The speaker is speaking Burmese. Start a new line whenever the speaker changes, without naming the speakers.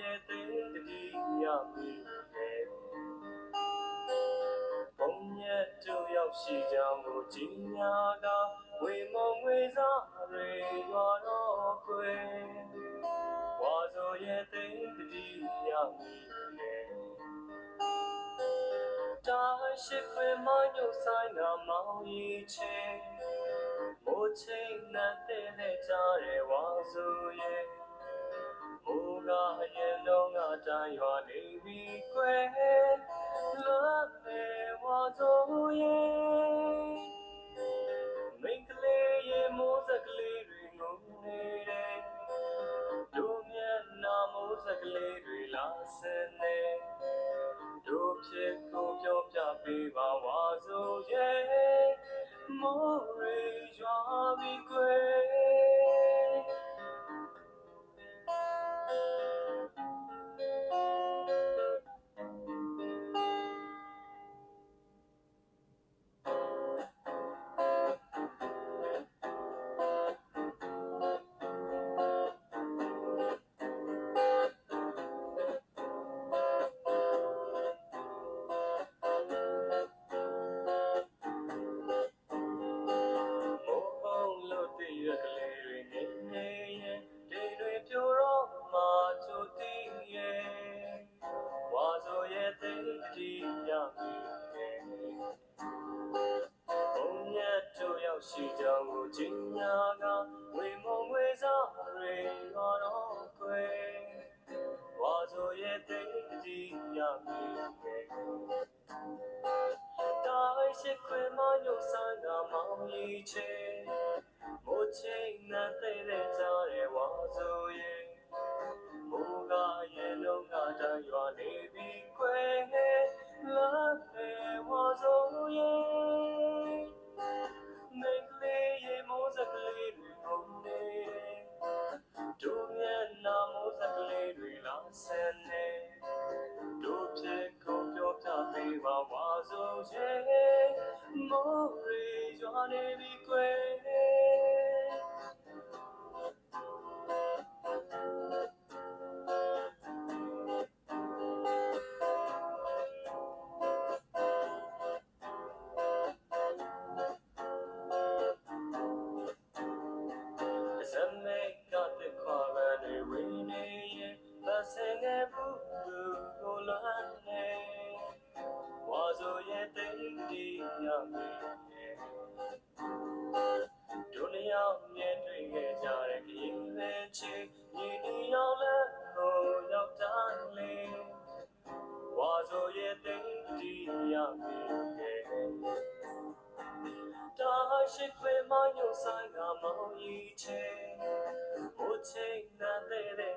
ရဲ့သေးတတိယမိတယ်ဘုံရဲ့တူရောက်ရှိကြောင်းကိုကြီးညာကဝေမုံဝေစားရေရောတော့ခွေဝါဆိုရဲ့သေးတတိယမိတယ်တာရှိခွေမညိုဆိုင်နာမောင်ရီချင်းမိုးချင်းနဲ့တဲ့ကြရဲဝါဆိုရဲ့ ကားအရင်လုံးကတန်ရွာနေပြီကွယ်လွတ်ပေဝါဆိုရဲ့မိန်းကလေးရဲ့မိုးစကလေးတွေငုံနေတယ်တို့မျက်နှာမိုးစကလေးတွေလာစနေတို့ဖြစ်ကိုပြောပြပေးပါဝါဆိုရဲ့မိုးရေရွာပြီကွယ် ရောက်ရှိကြောင်းကိုကြီးညာကဝေမုံဝေစားတွေတော်တော့ခွေဝါဆိုရဲ့သိတိရပြီရဲ့တိုင်းရှိခွေမညုဆိုင်ကမောင်ကြီးချေမိုးချိန်နဲ့တဲ့တဲ့ကြတဲ့ဝါဆိုရဲ့မူကရဲ့လုံးကတန်ရွာနေပြီ မိုးရီရွာနေပြီကွယ်ဇ ရမေဒုနီယာမြင်တွေ့ခဲ့ကြတဲ့ခရင်လေးချီညီနီရောက်လဲဟိုရောက်တိုင်းလေဝါဆိုရဲ့တိတ်တီရမေတာရှိခွေမညုဆိုင်ကမောင်ကြီးချေဘိုးချိန်နဲ့တဲ့